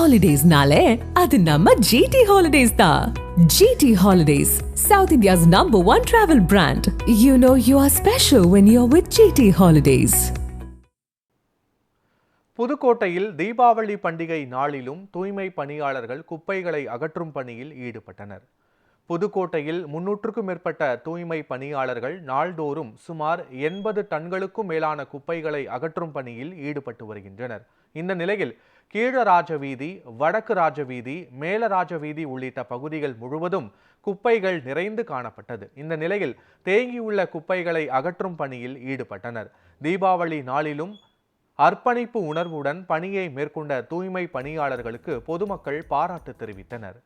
ஹாலிடேஸ்னாலே அது நம்ம ஜிடி ஹாலிடேஸ் தான் GT holidays south India's number one travel brand you know you are special when you are with GT holidays புதுக்கோட்டையில் தீபாவளி பண்டிகை நாளிலும் தூய்மை பணியாளர்கள் குப்பைகளை அகற்றும் பணியில் ஈடுபட்டனர். புதுக்கோட்டையில் முன்னூற்றுக்கும் மேற்பட்ட தூய்மை பணியாளர்கள் நாள்தோறும் சுமார் எண்பது டன்களுக்கும் மேலான குப்பைகளை அகற்றும் பணியில் ஈடுபட்டு வருகின்றனர். இந்த நிலையில் கீழராஜ வீதி வடக்கு ராஜவீதி மேல ராஜவீதி உள்ளிட்ட பகுதிகள் முழுவதும் குப்பைகள் நிறைந்து காணப்பட்டது. இந்த நிலையில் தேங்கியுள்ள குப்பைகளை அகற்றும் பணியில் ஈடுபட்டனர். தீபாவளி நாளிலும் அர்ப்பணிப்பு உணர்வுடன் பணியை மேற்கொண்ட தூய்மை பணியாளர்களுக்கு பொதுமக்கள் பாராட்டு தெரிவித்தனர்.